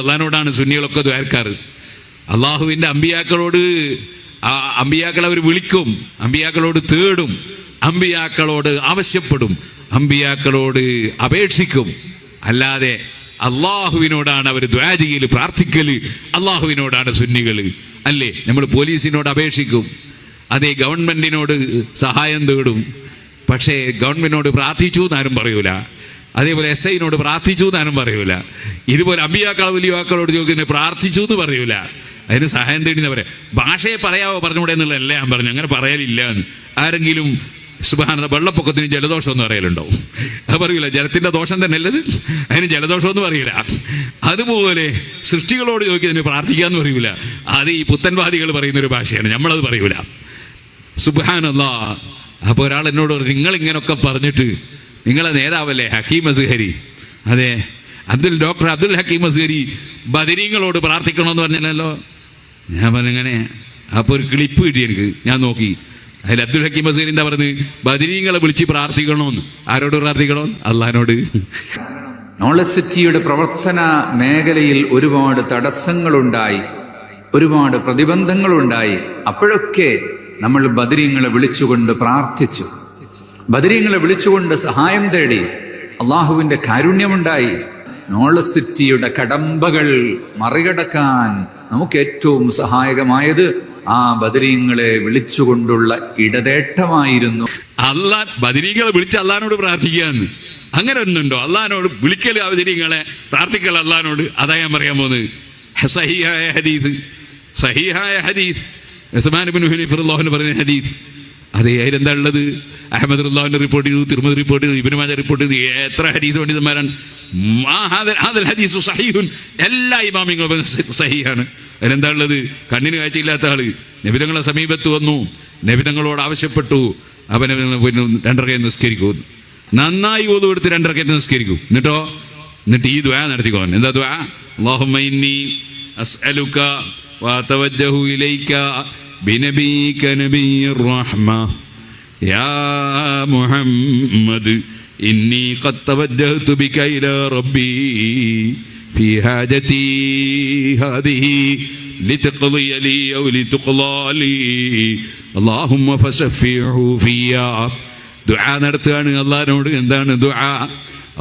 അള്ളഹാനോടാണ് സുന്നികളൊക്കെ ദ്വാരക്കാറ്. അള്ളാഹുവിന്റെ അമ്പിയാക്കളോട് അമ്പിയാക്കൾ അവർ വിളിക്കും അമ്പിയാക്കളോട് തേടും അമ്പിയാക്കളോട് ആവശ്യപ്പെടും അമ്പിയാക്കളോട് അപേക്ഷിക്കും. അല്ലാതെ അള്ളാഹുവിനോടാണ് അവർ ദ്വാജിയിൽ പ്രാർത്ഥിക്കൽ അള്ളാഹുവിനോടാണ് സുന്നികൾ അല്ലേ? നമ്മൾ പോലീസിനോട് അപേക്ഷിക്കും. അതേ ഗവൺമെന്റിനോട് സഹായം തേടും. പക്ഷേ ഗവൺമെന്റിനോട് പ്രാർത്ഥിച്ചു എന്നാരും പറയൂല. അതേപോലെ എസ് ഐനോട് പ്രാർത്ഥിച്ചു എന്നാനും പറയൂല. ഇതുപോലെ വലിയ ആക്കളോട് ചോദിക്കുന്നത് പ്രാർത്ഥിച്ചു എന്ന് പറയൂല. അതിന് സഹായം തേടി പറയാം. ഭാഷയെ പറയാവോ പറഞ്ഞുകൂടെ എന്നുള്ളതല്ല ഞാൻ പറഞ്ഞു. അങ്ങനെ പറയലില്ല എന്ന്. ആരെങ്കിലും സുബാന വെള്ളപ്പൊക്കത്തിന് ജലദോഷം എന്ന് പറയലുണ്ടോ അത് പറയൂല. ജലത്തിന്റെ ദോഷം തന്നെ അല്ലത് അതിന് ജലദോഷം എന്ന് പറയൂല. അതുപോലെ സൃഷ്ടികളോട് ചോദിക്കുന്നതിന് പ്രാർത്ഥിക്കാന്ന് പറയൂല. അത് ഈ പുത്തൻവാദികൾ പറയുന്ന ഒരു ഭാഷയാണ്. നമ്മളത് പറയൂല. സുബാനല്ല അപ്പൊ ഒരാൾ എന്നോട് നിങ്ങൾ ഇങ്ങനൊക്കെ പറഞ്ഞിട്ട് നിങ്ങളെ നേതാവല്ലേ? ഹക്കീം അസ്ഹരി. അതെ. അബ്ദുൽ ഡോക്ടർ അബ്ദുൽ ഹക്കീം അസ്ഹരി ബദരീങ്ങളോട് പ്രാർത്ഥിക്കണമെന്ന് പറഞ്ഞല്ലോ ഞാൻ പറഞ്ഞങ്ങനെ അപ്പോൾ ഒരു ക്ലിപ്പ് കിട്ടി എനിക്ക്. ഞാൻ നോക്കി. അതിൽ അബ്ദുൽ ഹക്കീം അസ്ഹരി എന്താ പറഞ്ഞത് ബദരീങ്ങളെ വിളിച്ച് പ്രാർത്ഥിക്കണമെന്ന്. ആരോട് പ്രാർത്ഥിക്കണമെന്ന്? അള്ളഹാനോട്. നോളജ് സിറ്റിയുടെ പ്രവർത്തന മേഖലയിൽ ഒരുപാട് തടസ്സങ്ങളുണ്ടായി. ഒരുപാട് പ്രതിബന്ധങ്ങളുണ്ടായി. അപ്പോഴൊക്കെ നമ്മൾ ബദരീങ്ങളെ വിളിച്ചുകൊണ്ട് പ്രാർത്ഥിച്ചു. ബദരീങ്ങളെ വിളിച്ചുകൊണ്ട് സഹായം തേടി അള്ളാഹുവിന്റെ കാരുണ്യമുണ്ടായി. നോളസിറ്റിയുടെ കടമ്പകൾ മറികടക്കാൻ നമുക്ക് ഏറ്റവും സഹായകമായത് ആ ബദരീങ്ങളെ വിളിച്ചുകൊണ്ടുള്ള ഇടതേട്ടമായിരുന്നു. അള്ളാൻ ബദരീങ്ങളെ വിളിച്ച് അള്ളഹാനോട് പ്രാർത്ഥിക്കാന്ന് അങ്ങനെ ഒന്നുണ്ടോ അള്ളഹാനോട് വിളിക്കൽ ബദരീങ്ങളെ പ്രാർത്ഥിക്കൽ അള്ളഹാനോട് അതാ ഞാൻ പറയാൻ പോകുന്നത്. സഹിഹായ ഹദീസ്. സഹിഹായ ഹദീസ്. ഉസ്മാൻ അള്ളാഹുവിന് പറഞ്ഞ ഹദീസ്. അതെ അതിലെന്താ ഉള്ളത്? അഹമ്മദ് അള്ളാഹുവിന്റെ റിപ്പോർട്ട് ചെയ്തു തിരുമതി റിപ്പോർട്ട് ചെയ്തു ഇബിന് മാജ റിപ്പോർട്ട് ചെയ്തു. എത്ര ഹദീസ് പണ്ഡിതന്മാരാണ്. എല്ലാ ഇമാമിങ്ങളും സഹിയാണ് അതിലെന്താ ഉള്ളത്? കണ്ണിന് കാഴ്ചയില്ലാത്ത ആൾ. നബിതങ്ങളെ സമീപത്ത് വന്നു. നബിതങ്ങളോട് ആവശ്യപ്പെട്ടു. അവനെ പിന്നെ രണ്ടരക്കെ നിസ്കരിക്കൂ. നന്നായി ഓതു എടുത്ത് രണ്ടരക്കെ നിസ്കരിക്കൂ? എന്നിട്ടോ? എന്നിട്ട് ഈ ദ്വാ നടത്തിക്കോ എന്താ ദ്വാ? അല്ലാഹുമ്മ ഇന്നി ഇലൈക ബിനബിയിക നബിയ്യിർ റഹ്മ يا محمد إني قد توجهت بك إلى ربي في حاجتي هذه لتقضي لي أو لتقضى لي اللهم فشفعه فيا ദുആ നടത്തുകയാണ് അള്ളാഹിനോട് എന്താണ് ദുആ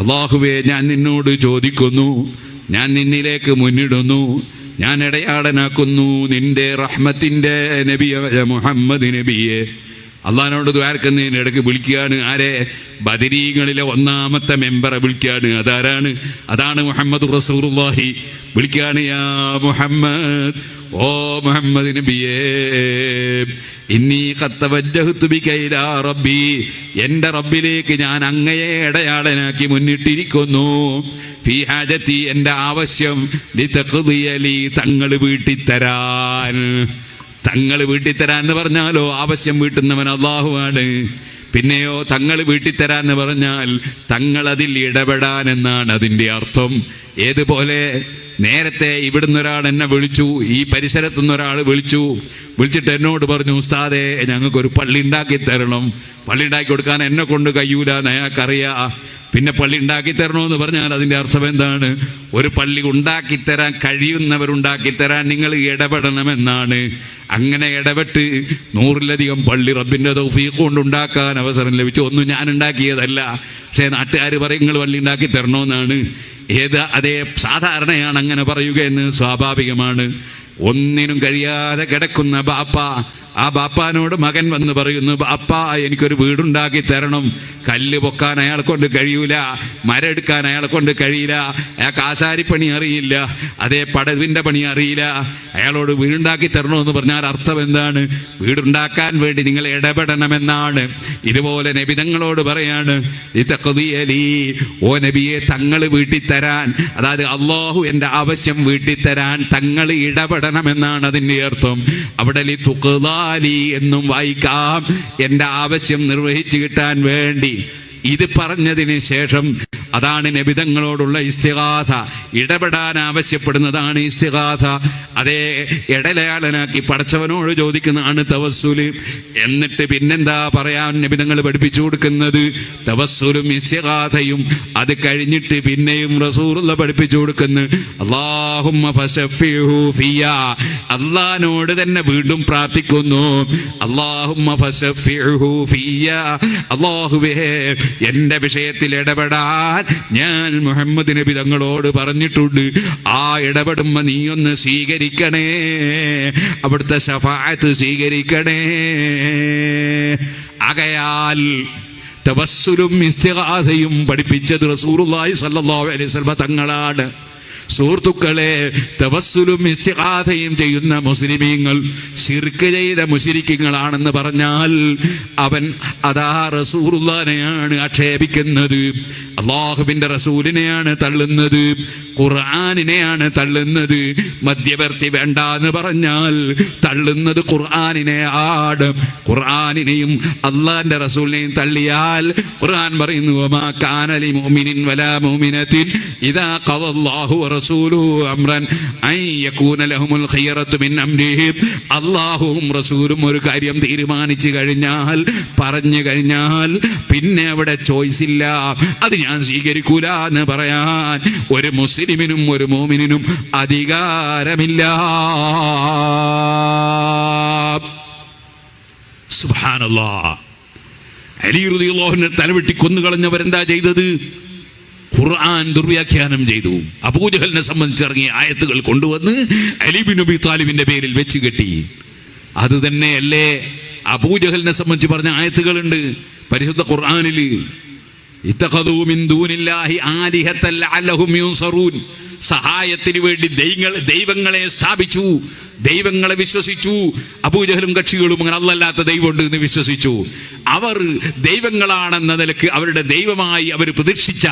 അള്ളാഹുവേ ഞാൻ നിന്നോട് ചോദിക്കുന്നു ഞാൻ നിന്നിലേക്ക് മുന്നിടുന്നു ഞാൻ ഇടയാടനാക്കുന്നു നിന്റെ റഹ്മത്തിന്റെ നബിയ മുഹമ്മദ് നബിയെ. അള്ളഹാനോട് ദ്വാരക്കുന്നതിന് ഇടയ്ക്ക് വിളിക്കുകയാണ്. ആരെ? ബദരീകളിലെ ഒന്നാമത്തെ മെമ്പറെ വിളിക്കുകയാണ്. അതാരാണ്? അതാണ് മുഹമ്മദ് റസൂറുല്ലാഹി വിളിക്കുകയാണ് യാ മുഹമ്മദ് ഓ മുഹമ്മദ് നബിയേ റബ്ബി. എന്റെ റബ്ബിലേക്ക് ഞാൻ അങ്ങയെ ഇടയാളനാക്കി മുന്നിട്ടിരിക്കുന്നു. എന്റെ ആവശ്യം ലിതഖ്ദിയലി തങ്ങൾ വീട്ടിത്തരാൻ. തങ്ങൾ വീട്ടിത്തരാൻ എന്ന് പറഞ്ഞാലോ ആവശ്യം വീട്ടുന്നവൻ അള്ളാഹുവാണ്. പിന്നെയോ തങ്ങൾ വീട്ടിത്തരാൻ എന്ന് പറഞ്ഞാൽ തങ്ങൾ അതിൽ ഇടപെടാൻ എന്നാണ് അതിന്റെ അർത്ഥം. ഏതുപോലെ? നേരത്തെ ഇവിടുന്ന് ഒരാൾ എന്നെ വിളിച്ചു ഈ പരിസരത്തുനിന്ന് ഒരാൾ വിളിച്ചു. വിളിച്ചിട്ട് എന്നോട് പറഞ്ഞു ഉസ്താദെ ഞങ്ങൾക്കൊരു പള്ളി ഉണ്ടാക്കി തരണം പള്ളി ഉണ്ടാക്കി കൊടുക്കാൻ എന്നെ കൊണ്ട് കഴിയൂല അയാൾക്കറിയാ. പിന്നെ പള്ളി ഉണ്ടാക്കി തരണമെന്ന് പറഞ്ഞാൽ അതിന്റെ അർത്ഥം എന്താണ്? ഒരു പള്ളി ഉണ്ടാക്കി തരാൻ കഴിയുന്നവരുണ്ടാക്കി തരാൻ നിങ്ങൾ ഇടപെടണമെന്നാണ്. അങ്ങനെ ഇടപെട്ട് നൂറിലധികം പള്ളി റബ്ബിന്റെ തൗഫീഖ് കൊണ്ട് ഉണ്ടാക്കാൻ അവസരം ലഭിച്ചു. ഒന്നും ഞാൻ ഉണ്ടാക്കിയതല്ല. പക്ഷേ നാട്ടുകാർ പറയും നിങ്ങൾ പള്ളി ഉണ്ടാക്കി തരണമെന്നാണ് ഏത് അതേ സാധാരണയാണ് അങ്ങനെ പറയുക എന്ന് സ്വാഭാവികമാണ്. ഒന്നിനും കഴിയാതെ കിടക്കുന്ന ബാപ്പ ആ ബാപ്പാനോട് മകൻ വന്ന് പറയുന്നു ബാപ്പ എനിക്കൊരു വീടുണ്ടാക്കി തരണം. കല്ല് പൊക്കാൻ അയാളെ കൊണ്ട് കഴിയൂല മരം എടുക്കാൻ അയാളെ കൊണ്ട് കഴിയില്ല അയാൾക്ക് ആശാരിപ്പണി അറിയില്ല അതേ പടവിന്റെ പണി അറിയില്ല. അയാളോട് വീടുണ്ടാക്കി തരണമെന്ന് പറഞ്ഞാൽ അർത്ഥം എന്താണ്? വീടുണ്ടാക്കാൻ വേണ്ടി നിങ്ങൾ ഇടപെടണമെന്നാണ്. ഇതുപോലെ നബിതങ്ങളോട് പറയാണ് ഇതഖദിയലി, ഓ നബിയെ തങ്ങൾ വീട്ടിൽ തരാൻ. അതായത് അള്ളാഹു എന്റെ ആവശ്യം വീട്ടിൽ തരാൻ തങ്ങൾ ഇടപെടണമെന്നാണ് അതിന്റെ അർത്ഥം. അവിടെ ലി തുഖ്ദാലി എന്നും വായിക്കാം. എന്റെ ആവശ്യം നിർവഹിച്ചു കിട്ടാൻ വേണ്ടി. ഇത് പറഞ്ഞതിന് ശേഷം അതാണ് നബിതങ്ങളോടുള്ള ഇസ്തിഗാഥ. ഇടപെടാൻ ആവശ്യപ്പെടുന്നതാണ് ഇസ്തിഗാഥ. അതേ ഇടലയാളനാക്കി പടച്ചവനോട് ചോദിക്കുന്നതാണ് തവസ്സുൽ. എന്നിട്ട് പിന്നെന്താ പറയാൻ നബിതങ്ങൾ പഠിപ്പിച്ചു കൊടുക്കുന്നത്? തവസ്സുലും ഇസ്തിഗാഥയും അത് കഴിഞ്ഞിട്ട് പിന്നെയും റസൂറുള്ള പഠിപ്പിച്ചു കൊടുക്കുന്നു. അള്ളഹാനോട് തന്നെ വീണ്ടും പ്രാർത്ഥിക്കുന്നു. അള്ളാഹുമ്മ അള്ളാഹുവേ എന്റെ വിഷയത്തിൽ ഇടപെടാൻ ഞാൻ മുഹമ്മദ് നബി തങ്ങളോട് പറഞ്ഞിട്ടുണ്ട്. ആ ഇടപെടുമ്പോ നീ ഒന്ന് സ്വീകരിക്കണേ. അവിടുത്തെ ശഫായത്ത് സ്വീകരിക്കണേ. ആകയാൽ തവസ്സുലും ഇസ്തിഗാഥയും പഠിപ്പിച്ചത് റസൂലുള്ളാഹി സ്വല്ലല്ലാഹു അലൈഹി വസല്ലം തങ്ങളാണ്. സുഹൃത്തുക്കളെ തവസ്സുലും ഇസ്തിഗാഥയും ചെയ്യുന്ന മുസ്ലിമീങ്ങൾ ശിർക്ക് ചെയ്ത മുസ്ലിക്കുകളാണെന്ന് പറഞ്ഞാൽ അവൻ അതാ റസൂറുല്ലാനെയാണ് ആക്ഷേപിക്കുന്നത്. അള്ളാഹുവിന്റെ റസൂലിനെയാണ് തള്ളുന്നത് ഖുർആാനിനെയാണ് തള്ളുന്നത്. മധ്യവർത്തി വേണ്ട എന്ന് പറഞ്ഞാൽ തള്ളുന്നത് ഖുർആാനിനെ ആട് ഖുർആാനിനെയും അള്ളാഹിന്റെ റസൂലിനെയും തള്ളിയാൽ ഖുർആൻ പറയുന്നു "വമാ കാന ലിമുഅ്മിനിൻ വലാ ഇദാ വറസൂലുഹു അംറൻ മിൻ അല്ലാഹുവും റസൂലും ഒരു കാര്യം തീരുമാനിച്ചു കഴിഞ്ഞാൽ പറഞ്ഞു കഴിഞ്ഞാൽ പിന്നെ അവിടെ ചോയ്സ് ഇല്ല. അത് ഞാൻ സ്വീകരിക്കൂല എന്ന് പറയാൻ ഒരു മുസ്ലിമിനും ഒരു മോമിനും അധികാരമില്ല. സുബ്ഹാനല്ലാ. അലി റളിയല്ലാഹുവിനെ തലവെട്ടി കൊന്നുകളഞ്ഞവരെന്താ ചെയ്തത്? ഖുർആൻ ദുർവ്യാഖ്യാനം ചെയ്തു. അബൂജഹലിനെ സംബന്ധിച്ച് ഇറങ്ങിയ ആയത്തുകൾ കൊണ്ടുവന്ന് അലിബിൻ നബി താലിബിന്റെ പേരിൽ വെച്ച് കെട്ടി. അത് തന്നെയല്ലേ? അബൂജഹലിനെ സംബന്ധിച്ച് പറഞ്ഞ ആയത്തുകളുണ്ട്. പരിശുദ്ധ ഖുർആനിൽ ഇത്തഖദൂ മിൻ ദൂനില്ലാഹി ആലിഹത്തൽ അലഹും യുൻസറൂൻ. സഹായത്തിന് വേണ്ടി ദൈവങ്ങൾ ദൈവങ്ങളെ സ്ഥാപിച്ചു. ദൈവങ്ങളെ വിശ്വസിച്ചു. അബൂജഹലും കക്ഷികളും അങ്ങനെ അല്ലല്ലാത്ത ദൈവമുണ്ട് എന്ന് വിശ്വസിച്ചു. അവർ ദൈവങ്ങളാണെന്ന നിലയ്ക്ക് അവരുടെ ദൈവമായി അവർ പ്രതീക്ഷിച്ച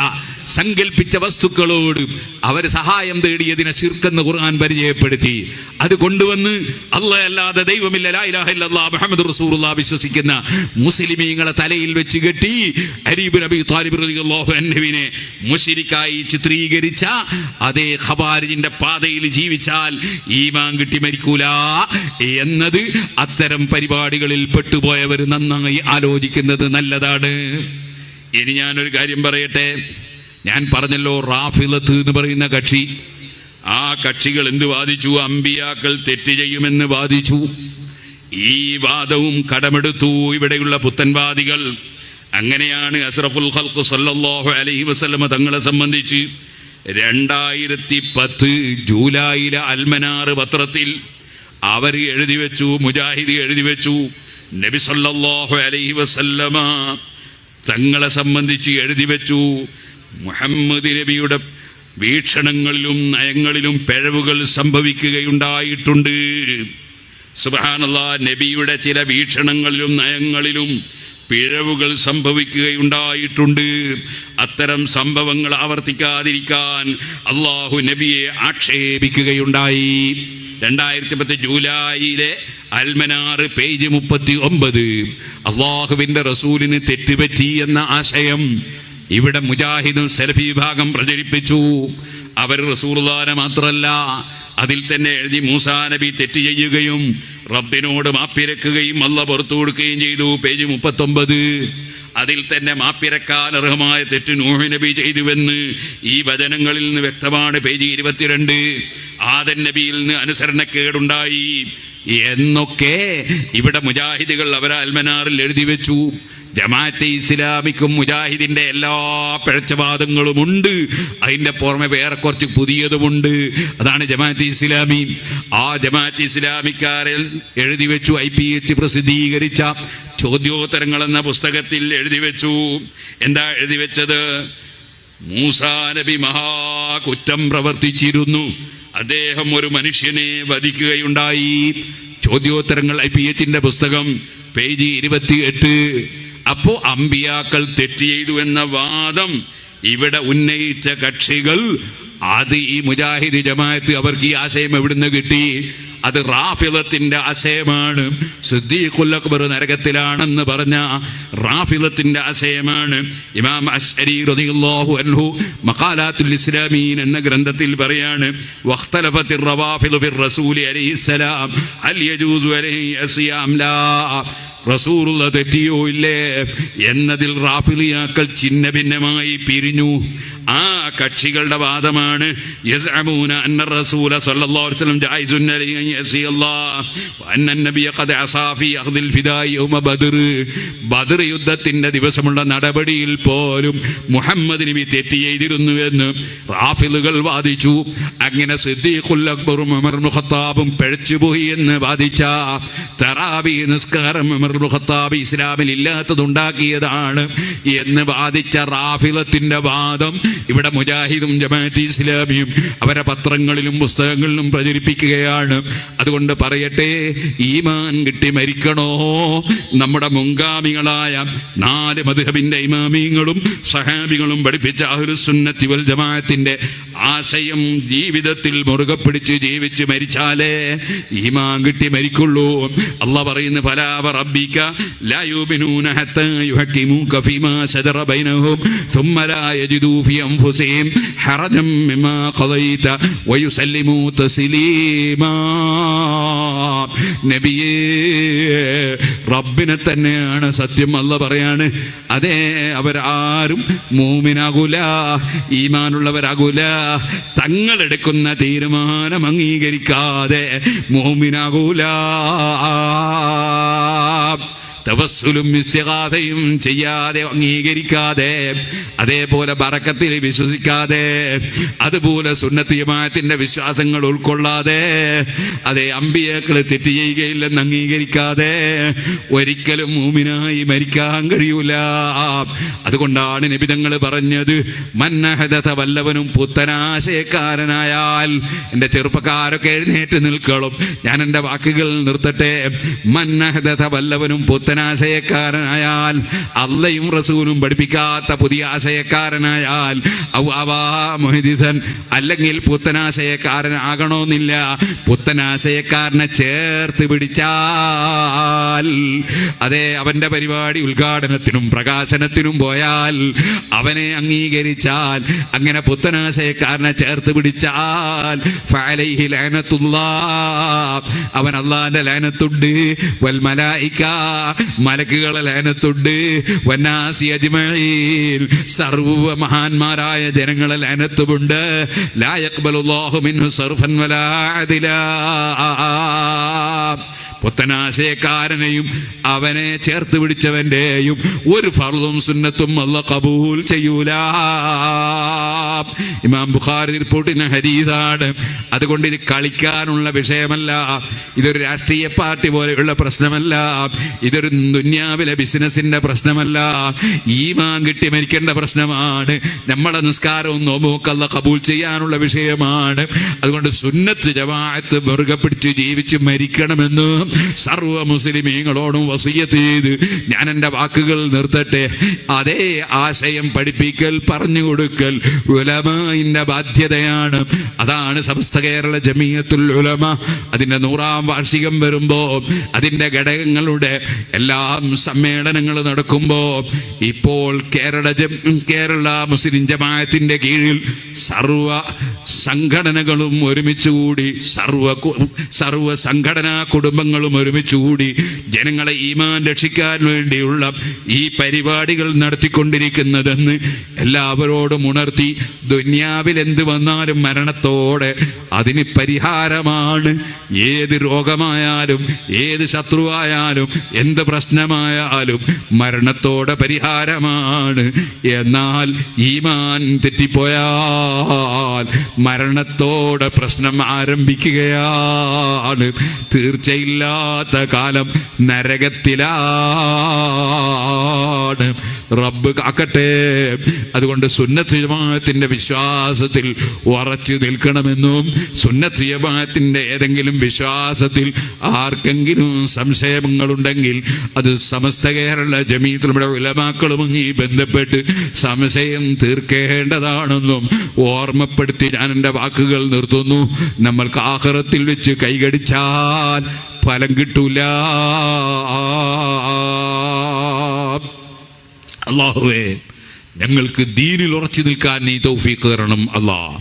സങ്കല്പിച്ച വസ്തുക്കളോട് അവർ സഹായം തേടിയതിനെ ശിർക്കെന്ന് ഖുർആൻ പരിചയപ്പെടുത്തി. അത് കൊണ്ടുവന്ന് അല്ല അല്ലാതെ ദൈവമില്ല ലാ ഇലാഹ ഇല്ലല്ലാഹ് മുഹമ്മദ് റസൂലുള്ള വിശ്വസിക്കുന്ന മുസ്ലിമീങ്ങളെ തലയിൽ വെച്ച് കെട്ടി അരീബ് നബി താലിബ് റളിയല്ലാഹു അൻഹുവിനെ മുശ്രിക്കായി ചിത്രീകരിച്ച അതേ ഖവാരിജിന്റെ പാതയിൽ ജീവിച്ചാൽ ഈമാൻ കിട്ടി മരിക്കൂല. എന്നത് അത്തരം പരിപാടികളിൽ പെട്ടുപോയവർ നന്നായി ആലോചിക്കുന്നത് നല്ലതാണ്. ഇനി ഞാനൊരു കാര്യം പറയട്ടെ. ഞാൻ പറഞ്ഞല്ലോ റാഫിലത്ത് എന്ന് പറയുന്ന കക്ഷി. ആ കക്ഷികൾ എന്ത് വാദിച്ചു? അമ്പിയാക്കൾ തെറ്റ് ചെയ്യുമെന്ന് വാദിച്ചു. ഈ വാദവും കടമെടുത്തു ഇവിടെയുള്ള പുത്തൻവാദികൾ. അങ്ങനെയാണ് അസ്രഫുൽ ഖൽഖ് സല്ലല്ലാഹു അലൈഹി വസല്ലമ തങ്ങളെ സംബന്ധിച്ച് രണ്ടായിരത്തി പത്ത് ജൂലൈയിലെ അൽമനാറ് പത്രത്തിൽ അവർ എഴുതി വെച്ചു മുജാഹിദി എഴുതി വെച്ചു. നബി സല്ലല്ലാഹു അലൈഹി വസല്ലമ തങ്ങളെ സംബന്ധിച്ച് എഴുതി വെച്ചു. മുഹമ്മദ് നബിയുടെ വീക്ഷണങ്ങളിലും നയങ്ങളിലും പിഴവുകൾ സംഭവിക്കുകയുണ്ടായിട്ടുണ്ട്. സുബാനുള്ള നബിയുടെ ചില വീക്ഷണങ്ങളിലും നയങ്ങളിലും പിഴവുകൾ സംഭവിക്കുകയുണ്ടായിട്ടുണ്ട്. അത്തരം സംഭവങ്ങൾ ആവർത്തിക്കാതിരിക്കാൻ അള്ളാഹു നബിയെ ആക്ഷേപിക്കുകയുണ്ടായി. രണ്ടായിരത്തി പത്ത് ജൂലൈയിലെ അൽമനാറ് പേജ് മുപ്പത്തി ഒമ്പത് അള്ളാഹുവിന്റെ റസൂലിന് തെറ്റുപറ്റി എന്ന ആശയം ഇവിടെ മുജാഹിദും സെലഫി വിഭാഗം പ്രചരിപ്പിച്ചു. അവർ റസൂർദാന മാത്രല്ല അതിൽ തന്നെ എഴുതി മൂസാ നബി തെറ്റ് ചെയ്യുകയും റബ്ബിനോട് മാപ്പിരക്കുകയും അല്ല പുറത്തു കൊടുക്കുകയും ചെയ്തു. പേജ് മുപ്പത്തൊമ്പത്. അതിൽ തന്നെ മാപ്പിരക്കാനർഹമായ തെറ്റ് നൂഹ് നബി ചെയ്തുവെന്ന് ഈ വചനങ്ങളിൽ നിന്ന് വ്യക്തമാണ്. പേജ് ഇരുപത്തിരണ്ട്. ആദൻ നബിയിൽ നിന്ന് അനുസരണക്കേടുണ്ടായി. എന്നൊക്കെ ഇവിടെ മുജാഹിദുകൾ അവർ അൽമനാറിൽ എഴുതി വെച്ചു. ജമാഅത്തെ ഇസ്ലാമിക്കും മുജാഹിദിന്റെ എല്ലാ പിഴച്ചവാദങ്ങളും ഉണ്ട് അതിന്റെ പുറമെ വേറെ കുറച്ച് പുതിയതുമുണ്ട്. അതാണ് ജമാഅത്തെ ഇസ്ലാമി. ആ ജമാഅത്തെ ഇസ്ലാമിക്കാരിൽ എഴുതി വെച്ചു ഐ പ്രസിദ്ധീകരിച്ച ചോദ്യോത്തരങ്ങൾ എന്ന പുസ്തകത്തിൽ എഴുതി വെച്ചു. എന്താ എഴുതി വെച്ചത്? മൂസാ നബി മഹാകുറ്റം പ്രവർത്തിച്ചിരുന്നു. അദ്ദേഹം ഒരു മനുഷ്യനെ വധിക്കുകയുണ്ടായി. ചോദ്യോത്തരങ്ങൾ ഐ പി എച്ചിന്റെ പുസ്തകം പേജ് ഇരുപത്തിയെട്ട്. അപ്പോ അമ്പിയാക്കൾ തെറ്റ് ചെയ്തു എന്ന വാദം ഇവിടെ ഉന്നയിച്ച കക്ഷികൾ അത് ഈ മുജാഹിദ് ജമാഅത്ത് അവർക്ക് ഈ ആശയം എവിടുന്ന് കിട്ടി? അത് റാഫിലത്തിന്റെ അശയമാണ് സിദ്ദീഖുൽ അക്ബർ നരകത്തിലാണെന്ന് പറഞ്ഞ റാഫിലത്തിന്റെ അശയമാണ് ഇമാം അശ്അരി റളിയല്ലാഹു അൻഹു മഖാലാത്തുൽ ഇസ്ലാമീൻ എന്ന ഗ്രന്ഥത്തിൽ പറയാണ് വഖ്തലഫത്തിർ റവാഫിലു ഫിർ റസൂലി അലൈഹിസ്സലാം അൽ അലൈഹി റസൂറുള്ള തെറ്റിയോ ഇല്ലേ? എന്നതിൽ റാഫിലിയാക്കൾ ചിന്ന ഭിന്നമായി പിരിഞ്ഞു. ആ കക്ഷികളുടെ വാദമാണ് ബദർ. യുദ്ധത്തിന്റെ ദിവസമുള്ള നടപടിയിൽ പോലും മുഹമ്മദ് നബി തെറ്റ് ചെയ്തിരുന്നുവെന്ന് റാഫിലുകൾ വാദിച്ചു. അങ്ങനെ സിദ്ദീഖുൽ അക്ബറും ഉമർ എന്ന് വാദിച്ച തറാബി നിസ്കാരം ഇബ്നു ഖത്താബ് ഇസ്ലാമിൽ ഇല്ലാത്തതുണ്ടാക്കിയതാണ് എന്ന് വാദിച്ച റാഫിലത്തിന്റെ വാദം. ഇവിടെ മുജാഹിദും ജമാഅത്ത് ഇസ്ലാമിയും അവരെ പത്രങ്ങളിലും പുസ്തകങ്ങളിലും പ്രചരിപ്പിക്കുകയാണ്. അതുകൊണ്ട് പറയട്ടെ ഈമാൻ കിട്ടി മരിക്കണോ? നമ്മുടെ മുൻഗാമികളായ നാല് മധുഹബിന്റെ ഇമാമിങ്ങളും സഹാബികളും പഠിപ്പിച്ച അഹ്ലുസുന്നത്തി വൽ ജമാഅത്തിന്റെ ആശയം ജീവിതത്തിൽ മുറുകെ പിടിച്ച് ജീവിച്ച് മരിച്ചാലേ ഈമാൻ കിട്ടി മരിക്കുള്ളൂ. അല്ല പറയുന്നു ഫലാവ ربك لا يؤمنون حتى يحكموك فيما صدر بينهم ثم لا يجدوا في أنفسهم حرجا مما قضيت ويسلموا تسليما. نبيه റബ്ബിനെ തന്നെയാണ് സത്യം അല്ല പറയാണ്. അതെ അവരാരും മൂമിനാകൂല ഈമാനുള്ളവരാകൂല. തങ്ങളെടുക്കുന്ന തീരുമാനം അംഗീകരിക്കാതെ മൂമിനാകൂല. തവസ്സുലും ഇസ്തിഗാഥയും ചെയ്യാതെ അംഗീകരിക്കാതെ അതേപോലെ ബറക്കത്തിൽ വിശ്വസിക്കാതെ അതുപോലെ സുന്നത്തിയമായത്തിന്റെ വിശ്വാസങ്ങൾ ഉൾക്കൊള്ളാതെ അതെ അമ്പിയേക്കൾ തെറ്റ് ചെയ്യുകയില്ലെന്ന് അംഗീകരിക്കാതെ ഒരിക്കലും മൂമിനായി മരിക്കാൻ കഴിയൂല. അതുകൊണ്ടാണ് നിബിതങ്ങൾ പറഞ്ഞത് മന്നഹദത വല്ലവനും പുത്തനാശയക്കാരനായാൽ എന്റെ ചെറുപ്പക്കാരൊക്കെ എഴുന്നേറ്റ് നിൽക്കണം. ഞാൻ എന്റെ വാക്കുകൾ നിർത്തട്ടെ. മന്നഹദത വല്ലവനും പുത്തനാശയക്കാരനായാൽ അള്ളയും റസൂലും പഠിപ്പിക്കാത്ത പുതിയ ആശയക്കാരനായാൽ അല്ലെങ്കിൽ പുത്തനാശയക്കാരനാകണമെന്നില്ല പുത്തനാശയക്കാരനെ ചേർത്ത് പിടിച്ചാൽ അതെ അവന്റെ പരിപാടി ഉദ്ഘാടനത്തിനും പ്രകാശനത്തിനും പോയാൽ അവനെ അംഗീകരിച്ചാൽ അങ്ങനെ പുത്തനാശയക്കാരനെ ചേർത്ത് പിടിച്ചാൽ അവൻ അള്ളാന്റെ ലൈനത്തുണ്ട്. വൽ മലായിക മലക്കുകളെ ലയനത്തുണ്ട്. വന്നാസി അജ്മീൽ സർവ മഹാന്മാരായ ജനങ്ങളെ ലയനത്തുമുണ്ട്. ലായക്ബലുല്ലാഹു മിൻഹു സർഫൻ വലാ അദിലാ. പുത്തനാശയക്കാരനെയും അവനെ ചേർത്ത് പിടിച്ചവന്റെയും ഒരു ഫർദും സുന്നത്തും അല്ല കബൂൽ ചെയ്യൂല. ഇമാം ബുഖാരി റിപ്പോർട്ടിന് ഹരീതാണ് അതുകൊണ്ട് ഇത് കളിക്കാനുള്ള വിഷയമല്ല. ഇതൊരു രാഷ്ട്രീയ പാർട്ടി പോലെയുള്ള പ്രശ്നമല്ല. ഇതൊരു ദുന്യാവിലെ ബിസിനസിന്റെ പ്രശ്നമല്ല. ഈമാൻ കിട്ടി മരിക്കേണ്ട പ്രശ്നമാണ്. നമ്മളെ നിസ്കാരവും നോമ്പുമൊക്കെ കബൂൽ ചെയ്യാനുള്ള വിഷയമാണ്. അതുകൊണ്ട് സുന്നത്ത് ജവാത്ത് മുറുകെ പിടിച്ച് ജീവിച്ച് മരിക്കണമെന്ന് സർവ മുസ്ലിമീങ്ങളോടും വസീയത്ത് ചെയ്ത് ഞാൻ എന്റെ വാക്കുകൾ നിർത്തട്ടെ. അതേ ആശയം പഠിപ്പിക്കൽ പറഞ്ഞു കൊടുക്കൽ ഉലമാന്റെ ബാധ്യതയാണ്. അതാണ് സമസ്ത കേരള ജമീയത്തുൽ ഉലമ. അതിന്റെ നൂറാം വാർഷികം വരുമ്പോൾ അതിന്റെ ഘടകങ്ങളുടെ എല്ലാം സമ്മേളനങ്ങൾ നടക്കുമ്പോൾ ഇപ്പോൾ കേരള കേരള മുസ്ലിം ജമായത്തിന്റെ കീഴിൽ സർവ സംഘടനകളും ഒരുമിച്ചുകൂടി സർവ സർവ സംഘടനാ കുടുംബങ്ങളും ഒരുമിച്ചുകൂടി ജനങ്ങളെ ഈമാൻ രക്ഷിക്കാൻ വേണ്ടിയുള്ള ഈ പരിപാടികൾ നടത്തിക്കൊണ്ടിരിക്കുന്നതെന്ന് എല്ലാവരോടും ഉണർത്തി ദുന്യാവിൽ എന്ത് വന്നാലും മരണത്തോടെ അതിന് പരിഹാരമാണ്. ഏത് രോഗമായാലും ഏത് ശത്രുവായാലും എന്ത് പ്രശ്നമായാലും മരണത്തോടെ പരിഹാരമാണ്. എന്നാൽ ഈമാൻ തെറ്റിപ്പോയാൽ മരണത്തോടെ പ്രശ്നം ആരംഭിക്കുകയാണ്. തീർച്ചയില്ല അല്ലാത്ത കാലം നരകത്തിലാണ്. റബ്ബ് കാക്കട്ടെ. അതുകൊണ്ട് സുന്നത്ത് വിശ്വാസത്തിൽ ഉറച്ചു നിൽക്കണമെന്നും സുന്നത്ത് ഏതെങ്കിലും വിശ്വാസത്തിൽ ആർക്കെങ്കിലും സംശയങ്ങളുണ്ടെങ്കിൽ അത് സമസ്ത കേരള ഉലമാക്കളും ഈ ബന്ധപ്പെട്ട് സംശയം തീർക്കേണ്ടതാണെന്നും ഓർമ്മപ്പെടുത്തി ഞാൻ എന്റെ വാക്കുകൾ നിർത്തുന്നു. നമ്മൾക്ക് ആഹ്റത്തിൽ വെച്ച് കൈകടിച്ചാൽ ഫലം കിട്ടൂല. അള്ളാഹുവേ ഞങ്ങൾക്ക് ദീനിൽ ഉറച്ചു നിൽക്കാൻ നീ തൗഫീഖ് തരണം അല്ലാ